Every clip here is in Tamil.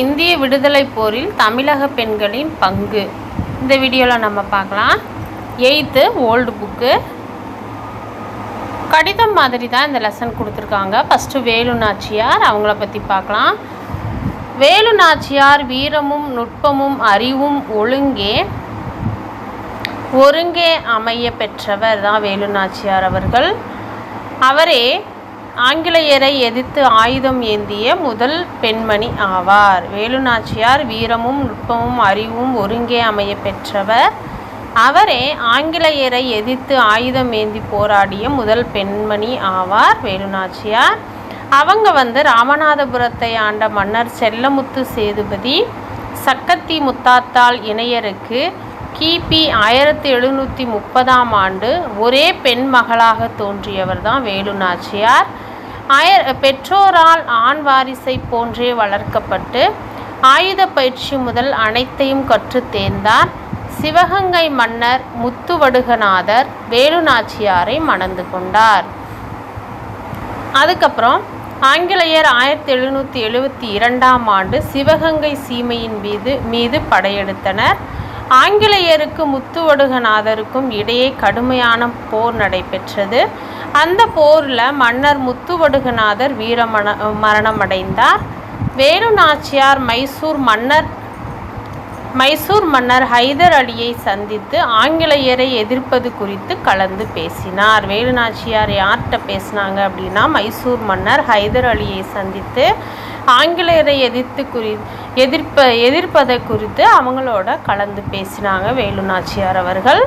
இந்திய விடுதலை போரில் தமிழக பெண்களின் பங்கு. இந்த வீடியோவில் நம்ம பார்க்கலாம். எயித்து ஓல்டு புக்கு கடிதம் மாதிரி தான் இந்த லெசன் கொடுத்துருக்காங்க. ஃபஸ்ட்டு வேலு நாச்சியார் அவங்கள பற்றி பார்க்கலாம். வேலு நாச்சியார் வீரமும் நுட்பமும் அறிவும் ஒழுங்கே ஒருங்கே அமைய பெற்றவர் தான் வேலு நாச்சியார் அவர்கள். அவரே ஆங்கிலேயரை எதிர்த்து ஆயுதம் ஏந்திய முதல் பெண்மணி ஆவார். வேலுநாச்சியார் வீரமும் நுட்பமும் அறிவும் ஒருங்கே அமைய பெற்றவர். அவரே ஆங்கிலேயரை எதிர்த்து ஆயுதம் ஏந்தி போராடிய முதல் பெண்மணி ஆவார் வேலுநாச்சியார். அவங்க வந்து ராமநாதபுரத்தை ஆண்ட மன்னர் செல்லமுத்து சேதுபதி சக்கத்தி முத்தாத்தாள் இணையருக்கு கிபி ஆயிரத்தி எழுநூற்றி முப்பதாம் ஆண்டு ஒரே பெண் மகளாக தோன்றியவர் தான் வேலு நாச்சியார் ஆய பெற்றோரால் ஆண் வாரிசை போன்றே வளர்க்கப்பட்டு ஆயுத பயிற்சி முதல் அனைத்தையும் கற்றுத் தேர்ந்தார். சிவகங்கை மன்னர் முத்துவடுகநாதர் வேலு நாச்சியாரை மணந்து கொண்டார். அதுக்கப்புறம் ஆங்கிலேயர் ஆயிரத்தி எழுநூற்றி எழுபத்தி இரண்டாம் ஆண்டு சிவகங்கை சீமையின் மீது மீது படையெடுத்தனர். ஆங்கிலேயருக்கு முத்துவடுகநாதருக்கும் இடையே கடுமையான போர் நடைபெற்றது. அந்த போரில் மன்னர் முத்துவடுகநாதர் வீரமண மரணமடைந்தார். வேலு நாச்சியார் மைசூர் மன்னர் மைசூர் மன்னர் ஹைதர் அலியை சந்தித்து ஆங்கிலேயரை எதிர்ப்பது குறித்து கலந்து பேசினார். வேலு நாச்சியார் யார்கிட்ட பேசினாங்க அப்படின்னா மைசூர் மன்னர் ஹைதர் அலியை சந்தித்து ஆங்கிலேயரை எதிர்த்து குறி எதிர்ப்ப எதிர்ப்பதை குறித்து அவங்களோட கலந்து பேசினாங்க வேலு நாச்சியார் அவர்கள்.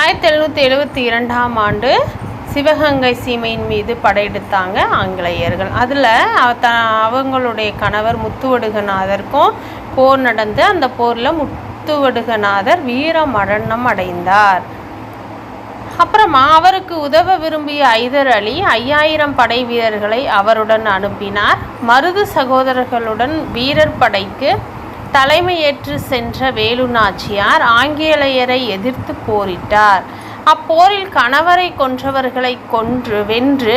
ஆயிரத்தி எழுநூற்றி எழுபத்தி இரண்டாம் ஆண்டு சிவகங்கை சீமையின் மீது படையெடுத்தாங்க ஆங்கிலேயர்கள். அதில் த அவங்களுடைய கணவர் முத்துவடுகநாதருக்கும் போர் நடந்து அந்த போரில் முத்துவடுகநாதர் வீர மரணம் அடைந்தார். அப்புறமா அவருக்கு உதவ விரும்பிய ஐதர் அலி ஐயாயிரம் படை வீரர்களை அவருடன் அனுப்பினார். மருது சகோதரர்களுடன் வீரர் படைக்கு தலைமையேற்று சென்ற வேலு நாச்சியார் ஆங்கிலேயரை எதிர்த்து போரிட்டார். அப்போரில் கணவரை கொன்றவர்களை கொன்று வென்று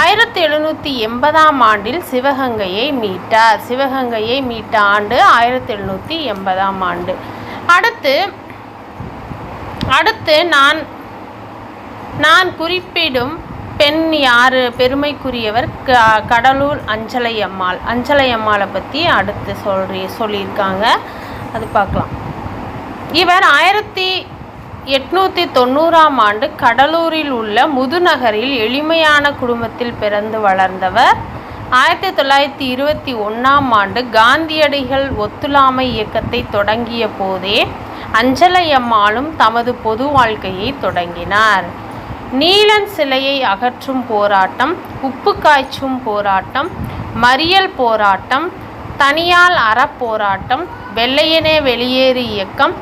ஆயிரத்தி எழுநூற்றி எண்பதாம் ஆண்டில் சிவகங்கையை மீட்டார். சிவகங்கையை மீட்ட ஆண்டு ஆயிரத்தி எழுநூற்றி எண்பதாம் ஆண்டு. அடுத்து அடுத்து நான் நான் குறிப்பிடும் பெண் யார்? பெருமைக்குரியவர் க கடலூர் அஞ்சலை அம்மாள் அஞ்சலை அம்மாளை பற்றி அடுத்து சொல்றி சொல்லியிருக்காங்க. அது பார்க்கலாம் இவர் ஆயிரத்தி எட்நூற்றி தொண்ணூறாம் ஆண்டு கடலூரில் உள்ள முதுநகரில் எளிமையான குடும்பத்தில் பிறந்து வளர்ந்தவர். ஆயிரத்தி தொள்ளாயிரத்தி இருபத்தி ஒன்றாம் ஆண்டு காந்தியடிகள் ஒத்துழாமை இயக்கத்தை தொடங்கிய போதே அஞ்சலையம்மாளும் தமது பொது வாழ்க்கையை தொடங்கினார். நீலன் சிலையை அகற்றும் போராட்டம் உப்பு காய்ச்சும் போராட்டம் மறியல் போராட்டம் தனியால் அறப்போராட்டம் வெள்ளையனே வெளியேறு இயக்கம்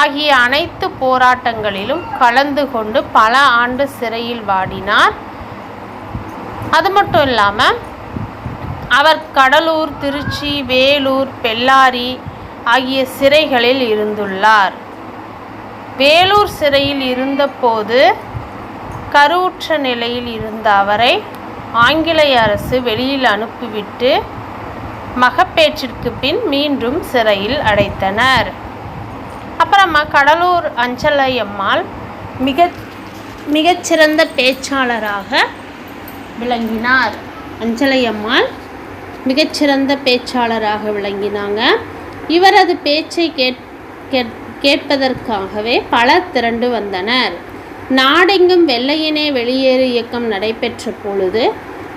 ஆகிய அனைத்து போராட்டங்களிலும் கலந்து கொண்டு பல ஆண்டு சிறையில் வாடினார். அது மட்டும் இல்லாமல் அவர் கடலூர் திருச்சி வேலூர் பெல்லாரி ஆகிய சிறைகளில் இருந்துள்ளார். வேலூர் சிறையில் இருந்தபோது கருவுற்ற நிலையில் இருந்த அவரை ஆங்கிலேய அரசு வெளியில் அனுப்பிவிட்டு மகப்பேற்றிற்கு பின் மீண்டும் சிறையில் அடைத்தனர். அப்புறமா கடலூர் அஞ்சலையம்மாள் மிக மிகச்சிறந்த பேச்சாளராக விளங்கினார். அஞ்சலையம்மாள் மிகச்சிறந்த பேச்சாளராக விளங்கினாங்க. இவரது பேச்சை கேட் கேட் கேட்பதற்காகவே பலர் திரண்டு வந்தனர். நாடெங்கும் வெள்ளையனே வெளியேறு இயக்கம் நடைபெற்ற பொழுது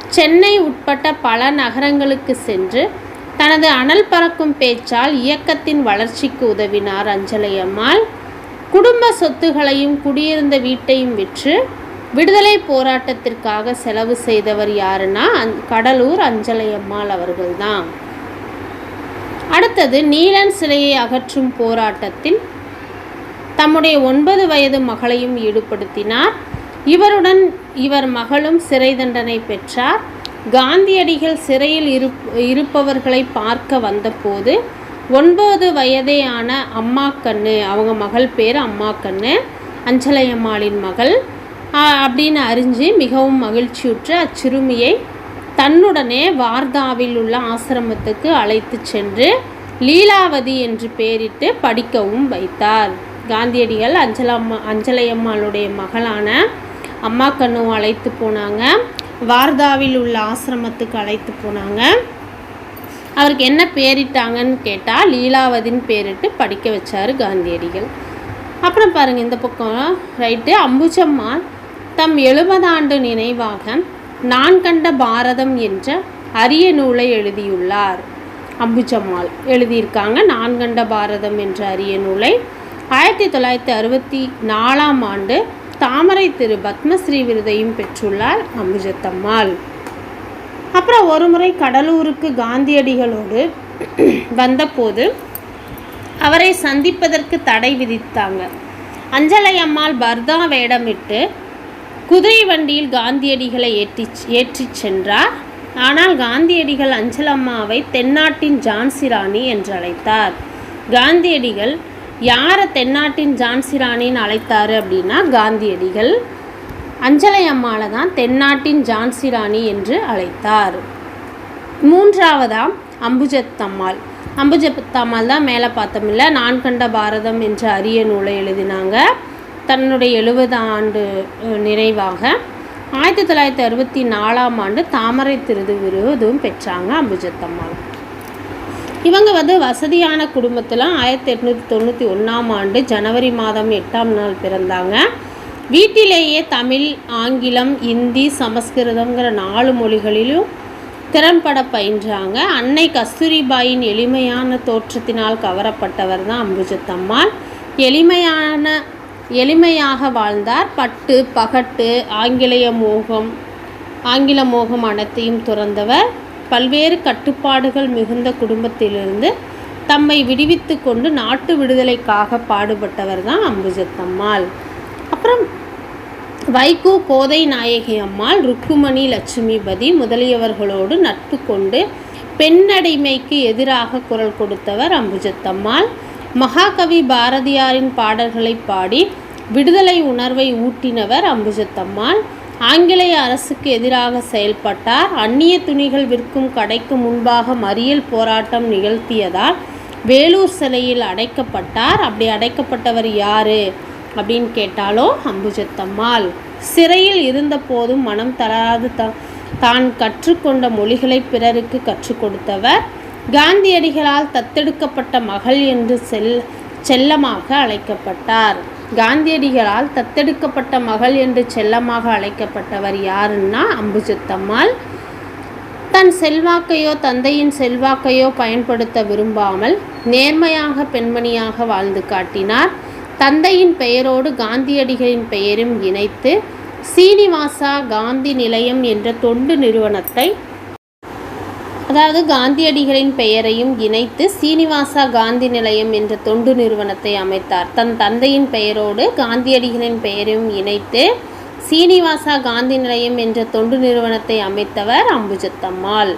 சென்னை உட்பட்ட பல நகரங்களுக்கு சென்று தனது அனல் பறக்கும் பேச்சால் இயக்கத்தின் வளர்ச்சிக்கு உதவினார் அஞ்சலையம்மாள். குடும்ப சொத்துகளையும் குடியிருந்த வீட்டையும் விற்று விடுதலை போராட்டத்திற்காக செலவு செய்தவர் யாருன்னா அந் கடலூர் அஞ்சலையம்மாள் அவர்கள்தான். அடுத்தது நீலன் சிலையை அகற்றும் போராட்டத்தில் தம்முடைய ஒன்பது வயது மகளையும் ஈடுபடுத்தினார். இவருடன் இவர் மகளும் சிறை தண்டனை பெற்றார். காந்தியடிகள் சிறையில் இருப் இருப்பவர்களை பார்க்க வந்தபோது ஒன்பது வயதே ஆன அம்மா கண்ணு அவங்க மகள் பேர் அம்மா கண்ணு அஞ்சலையம்மாளின் மகள் அப்படின்னு அறிஞ்சு மிகவும் மகிழ்ச்சியுற்று அச்சிறுமியை தன்னுடனே வார்தாவில் உள்ள ஆசிரமத்துக்கு அழைத்து சென்று லீலாவதி என்று பெயரிட்டு படிக்கவும் வைத்தார். காந்தியடிகள் அஞ்சலம்மா அஞ்சலையம்மாளுடைய மகளான அம்மா கண்ணு அழைத்து போனாங்க. வார்தாவில் உள்ள ஆசிரமத்துக்கு அழைத்து போனாங்க. அவருக்கு என்ன பேரிட்டாங்கன்னு கேட்டால் லீலாவதின்னு பேரிட்டு படிக்க வச்சார் காந்தியடிகள். அப்புறம் பாருங்கள் இந்த பக்கம் ரைட்டு அம்புஜம்மா தம் எழுபதாண்டு நினைவாக நான் கண்ட பாரதம் என்ற அரிய நூலை எழுதியுள்ளார். அம்புஜம்மாள் எழுதியிருக்காங்க நான் கண்ட பாரதம் என்ற அரிய நூலை ஆயிரத்தி தொள்ளாயிரத்தி அறுபத்தி நாலாம் ஆண்டு தாமரை திரு பத்மஸ்ரீ விருதையும் பெற்றுள்ளார் அம்புஜத்தம்மாள் அப்புறம் ஒரு முறை கடலூருக்கு காந்தியடிகளோடு வந்தபோது அவரை சந்திப்பதற்கு தடை விதித்தாங்க. அஞ்சலை அம்மாள் பர்தா வேடமிட்டு குதிரை வண்டியில் காந்தியடிகளை ஏற்றி ஏற்றிச் சென்றார். ஆனால் காந்தியடிகள் அஞ்சலம்மாவை தென்னாட்டின் ஜான்சி ராணி காந்தியடிகள் யாரை தென்னாட்டின் ஜான்சி ராணின்னு அழைத்தாரு அப்படின்னா காந்தியடிகள். அஞ்சலை அம்மாவை தான் தென்னாட்டின் ஜான்சி ராணி என்று அழைத்தார். மூன்றாவதா அம்புஜத்தம்மாள். அம்புஜத்தம்மாள் தான் மேலே பார்த்தோமில்ல நான் கண்ட பாரதம் என்ற அரிய நூலை எழுதினாங்க. தன்னுடைய எழுபது ஆண்டு நிறைவாக ஆயிரத்தி தொள்ளாயிரத்தி அறுபத்தி நாலாம் ஆண்டு தாமரை திருது விருதும் பெற்றாங்க அம்புஜத்தம்மாள். இவங்க வந்து வசதியான குடும்பத்தில் ஆயிரத்தி எட்நூற்றி தொண்ணூற்றி ஒன்றாம் ஆண்டு ஜனவரி மாதம் எட்டாம் நாள் பிறந்தாங்க. வீட்டிலேயே தமிழ் ஆங்கிலம் இந்தி சமஸ்கிருதங்கிற நாலு மொழிகளிலும் திறம்பட பயின்றாங்க. அன்னை கஸ்தூரிபாயின் எளிமையான தோற்றத்தினால் கவரப்பட்டவர் தான் அம்புஜத்தம்மாள் எளிமையான எளிமையாக வாழ்ந்தார். பட்டு பகட்டு ஆங்கிலேய மோகம் ஆங்கில மோகம் அனைத்தையும் துறந்தவர். பல்வேறு கட்டுப்பாடுகள் மிகுந்த குடும்பத்திலிருந்து தம்மை விடுவித்து கொண்டு நாட்டு விடுதலைக்காக பாடுபட்டவர் தான் அம்புஜத்தம்மாள் அப்புறம் வைகோ கோதை நாயகி அம்மாள் ருக்குமணி லட்சுமிபதி முதலியவர்களோடு நட்பு கொண்டு பெண்ணடிமைக்கு எதிராக குரல் கொடுத்தவர் அம்புஜத்தம்மாள் மகாகவி பாரதியாரின் பாடல்களை பாடி விடுதலை உணர்வை ஊட்டினவர் அம்புஜத்தம்மாள் ஆங்கிலேய அரசுக்கு எதிராக செயல்பட்டார். அந்நிய துணிகள் விற்கும் கடைக்கு முன்பாக மறியல் போராட்டம் நிகழ்த்தியதால் வேலூர் சிலையில் அடைக்கப்பட்டார். அப்படி அடைக்கப்பட்டவர் யாரு அப்படின்னு கேட்டாலோ அம்புஜத்தம்மாள். சிறையில் இருந்த போதும் மனம் தளராது த தான் கற்றுக்கொண்ட மொழிகளை பிறருக்கு கற்றுக் கொடுத்தவர். காந்தியடிகளால் தத்தெடுக்கப்பட்ட மகள் என்று செல் செல்லமாக அழைக்கப்பட்டார். காந்தியடிகளால் தத்தெடுக்கப்பட்ட மகள் என்று செல்லமாக அழைக்கப்பட்டவர் யாருன்னா அம்புஜத்தம்மாள். தன் செல்வாக்கையோ தந்தையின் செல்வாக்கையோ பயன்படுத்த விரும்பாமல் நேர்மையாக பெண்மணியாக வாழ்ந்து காட்டினார். தந்தையின் பெயரோடு காந்தியடிகளின் பெயரும் இணைத்து சீனிவாசா காந்தி நிலையம் என்ற தொண்டு நிறுவனத்தை அதாவது காந்தியடிகளின் பெயரையும் இணைத்து சீனிவாசா காந்தி நிலையம் என்ற தொண்டு நிறுவனத்தை அமைத்தார். தன் தந்தையின் பெயரோடு காந்தியடிகளின் பெயரையும் இணைத்து சீனிவாசா காந்தி நிலையம் என்ற தொண்டு நிறுவனத்தை அமைத்தவர் அம்புஜத்தம்மாள்.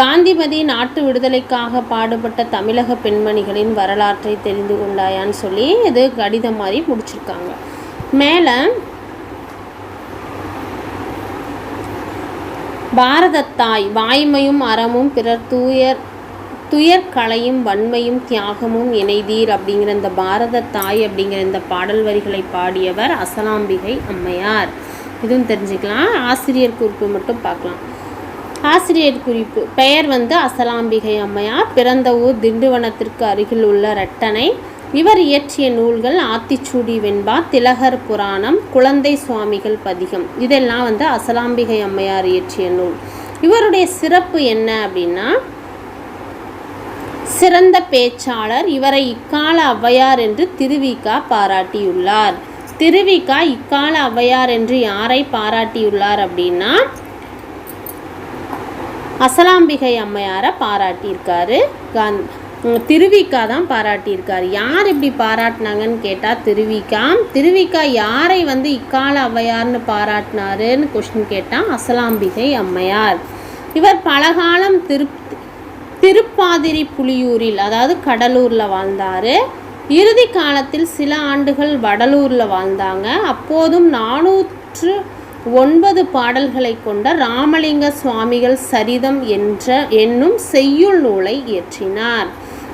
காந்திமதி நாட்டு விடுதலைக்காக பாடுபட்ட தமிழக பெண்மணிகளின் வரலாற்றை தெரிந்து கொண்டாயான்னு சொல்லி இது கடிதம் மாதிரி முடிச்சிருக்காங்க. மேலே பாரதத்தாய் வாய்மையும் அறமும் பிறர் தூயர் துயர் கலையும் வன்மையும் தியாகமும் இணைதீர் அப்படிங்கிற இந்த பாரத தாய் அப்படிங்கிற இந்த பாடல் வரிகளை பாடியவர் அசலாம்பிகை அம்மையார். இதுவும் தெரிஞ்சுக்கலாம். ஆசிரியர் குறிப்பு மட்டும் பார்க்கலாம். ஆசிரியர் குறிப்பு. பெயர் வந்து அசலாம்பிகை அம்மையார். பிறந்த ஊர் திண்டுவனத்திற்கு அருகில் உள்ள ரெட்டனை இவர் இயற்றிய நூல்கள் ஆத்திச்சூடி வெண்பா திலகர் புராணம் குழந்தை சுவாமிகள் பதிகம். இதெல்லாம் வந்து அசலாம்பிகை அம்மையார் இயற்றிய நூல். இவருடைய சிறப்பு என்ன அப்படின்னா சிறந்த பேச்சாளர் இவரை இக்கால ஔவையார் என்று திருவிகா பாராட்டியுள்ளார். திருவிகா இக்கால ஔவையார் என்று யாரை பாராட்டியுள்ளார் அப்படின்னா அசலாம்பிகை அம்மையாரை பாராட்டியிருக்காரு காந்த். திருவிக்கா தான் பாராட்டியிருக்காரு. யார் இப்படி பாராட்டினாங்கன்னு கேட்டால் திருவிக்கா. திருவிக்கா யாரை வந்து இக்கால ஔவையார்னு பாராட்டினாருன்னு கொஸ்டின் கேட்டால் அசலாம்பிகை அம்மையார். இவர் பலகாலம் திரு திருப்பாதிரி புலியூரில் அதாவது கடலூரில் வாழ்ந்தார். இறுதி காலத்தில் சில ஆண்டுகள் வடலூரில் வாழ்ந்தாங்க. அப்போதும் நானூற்று ஒன்பது பாடல்களை கொண்ட ராமலிங்க சுவாமிகள் சரிதம் என்ற என்னும் செய்யுள் நூலை இயற்றினார்.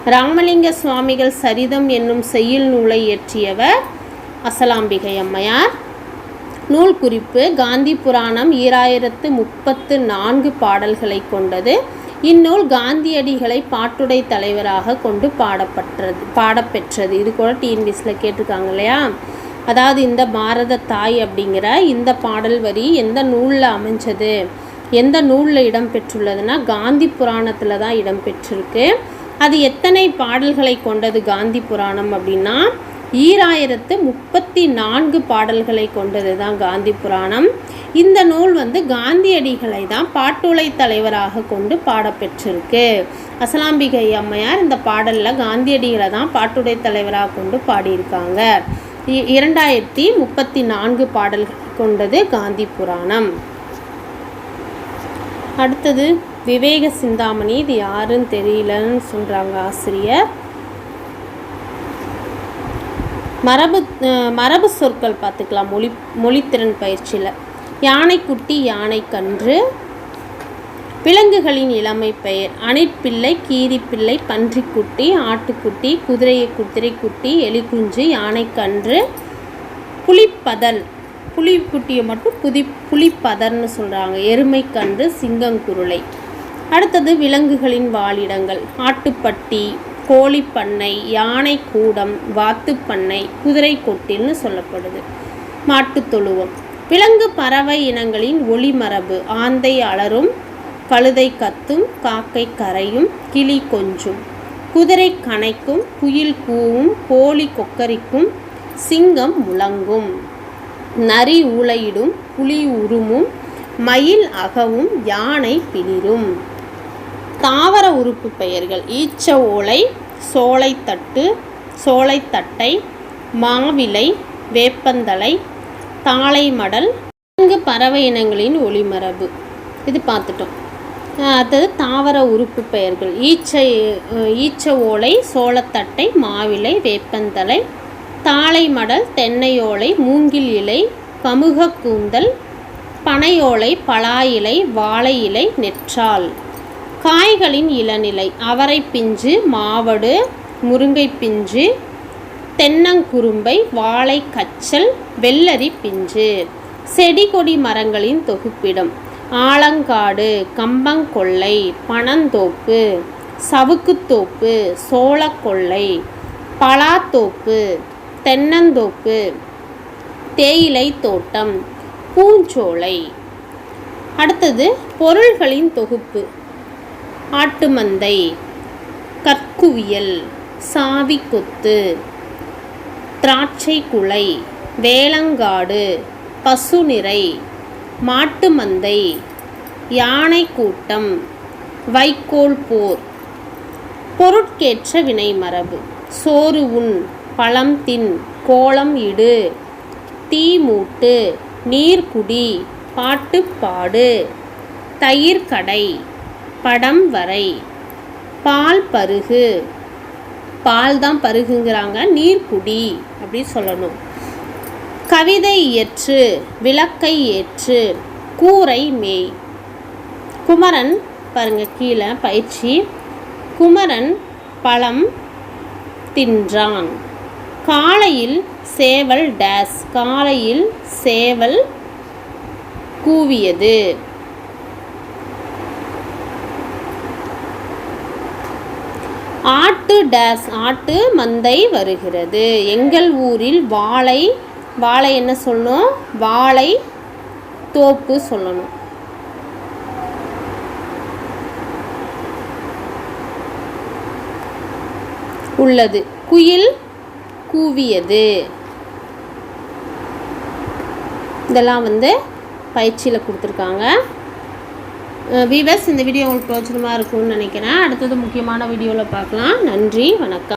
ராமலிங்க சுவாமிகள் சரிதம் என்னும் செய்யுள் நூலை இயற்றியவர் அசலாம்பிகை அம்மையார். நூல் குறிப்பு காந்தி புராணம் ஈராயிரத்து முப்பத்து நான்கு பாடல்களை கொண்டது. இந்நூல் காந்தியடிகளை பாட்டுடை தலைவராக கொண்டு பாடப்பட்டது பாடப்பெற்றது. இது கூட டிஎன்பிஎஸில் கேட்டிருக்காங்க இல்லையா? அதாவது இந்த பாரத தாய் அப்படிங்கிற இந்த பாடல் வரி எந்த நூலில் அமைஞ்சது? எந்த நூலில் இடம்பெற்றுள்ளதுன்னா காந்தி புராணத்தில் தான் இடம்பெற்றிருக்கு அது எத்தனை பாடல்களை கொண்டது காந்தி புராணம் அப்படின்னா? ஈராயிரத்து முப்பத்தி நான்கு பாடல்களை கொண்டது தான் காந்தி புராணம். இந்த நூல் வந்து காந்தியடிகளை தான் பாட்டுளை தலைவராக கொண்டு பாடப்பெற்றிருக்கு. அசலாம்பிகை அம்மையார் இந்த பாடலில் காந்தியடிகளை தான் பாட்டுடை தலைவராக கொண்டு பாடியிருக்காங்க. இ- இரண்டாயிரத்தி முப்பத்தி நான்கு பாடல்கள் கொண்டது காந்தி புராணம். அடுத்தது விவேக சிந்தாமணி இது யாருன்னு தெரியலன்னு சொல்கிறாங்க ஆசிரியர். மரபு மரபு சொற்கள் பார்த்துக்கலாம். மொழி மொழித்திறன் பயிற்சியில். யானைக்குட்டி யானைக்கன்று. விலங்குகளின் இளமை பெயர். அணைப்பிள்ளை கீரிப்பிள்ளை பன்றிக்குட்டி ஆட்டுக்குட்டி குதிரையை குதிரைக்குட்டி எலிக்குஞ்சு யானைக்கன்று. புலிப்பதல். புலிக்குட்டியை மட்டும் புதி புலிப்பதர்னு சொல்கிறாங்க எருமைக்கன்று சிங்கங்குருளை. அடுத்தது விலங்குகளின் வாழிடங்கள். ஆட்டுப்பட்டி கோழிப்பண்ணை யானை கூடம் வாத்துப்பண்ணை குதிரை கொட்டில்னு சொல்லப்படுது. மாட்டுத் தொழுவம். விலங்கு பறவை இனங்களின் ஒளிமரபு. ஆந்தை அலரும் கழுதை கத்தும் காக்கை கரையும் கிளி கொஞ்சும். குதிரை கனைக்கும் குயில் கூவும் கோழி கொக்கரிக்கும் சிங்கம் முழங்கும். நரி ஊளையிடும் புலி உருமும் மயில் அகவும் யானை பிளிரும். தாவர உறுப்பு பெயர்கள் ஈச்ச ஓலை சோலைத்தட்டு சோலைத்தட்டை மாவிலை வேப்பந்தலை தாளை மடல் விலங்கு பறவை இனங்களின் ஒளிமரபு. இது பார்த்துட்டோம். அடுத்தது தாவர உறுப்பு பெயர்கள் ஈச்சை ஈச்ச ஓலை சோளத்தட்டை மாவிலை வேப்பந்தலை தாளை மடல் தென்னையோலை மூங்கில் இலை கமுக கூந்தல் பனையோலை பலா இலை வாழை இலை நெற்றால். காய்களின் இளநிலை. அவரை பிஞ்சு மாவடு முருங்கை பிஞ்சு தென்னங்குரும்பை வாழை கச்சல் வெள்ளரி பிஞ்சு. செடி கொடி மரங்களின் தொகுப்பிடம். ஆலங்காடு கம்பங்கொள்ளை பனந்தோப்பு சவுக்குத்தோப்பு சோளக்கொல்லை பலாத்தோப்பு தென்னந்தோப்பு தேயிலை தோட்டம் பூஞ்சோலை. அடுத்தது பொருள்களின் தொகுப்பு. ஆட்டுமந்தை கற்குவியல் சாவிக்கொத்து திராட்சை குலை வேலங்காடு பசுநிறை மாட்டுமந்தை யானை கூட்டம் வைக்கோல் போர். பொருட்கேற்ற வினைமரபு சோறு உண் பழம் தின் கோலம் இடு தீ மூட்டு நீர்குடி பாட்டுப்பாடு தயிர்கடை. படம் வரை. பால் பருகு. பால் தான் பருகுங்கிறாங்க. நீர் குடி அப்படி சொல்லணும். கவிதை இயற்று விளக்கை ஏற்று கூரை மேய். குமரன் பாருங்க கீழே பயிற்சி. குமரன் பழம் தின்றான். காலையில் சேவல் டேஸ். காலையில் சேவல் கூவியது. ஆட்டு டேஸ் ஆட்டு மந்தை வருகிறது. எங்கள் ஊரில் வாழை வாழை என்ன சொல்லணும் வாழை தோப்பு சொல்லணும். உள்ளது. குயில் கூவியது. இதெல்லாம் வந்து பயிற்சியில் கொடுத்துருக்காங்க. வீவர்ஸ் இந்த வீடியோ உங்களுக்கு பிரோஜனமாக இருக்கும்னு நினைக்கிறேன். அடுத்தது முக்கியமான வீடியோவில் பார்க்கலாம். நன்றி வணக்கம்.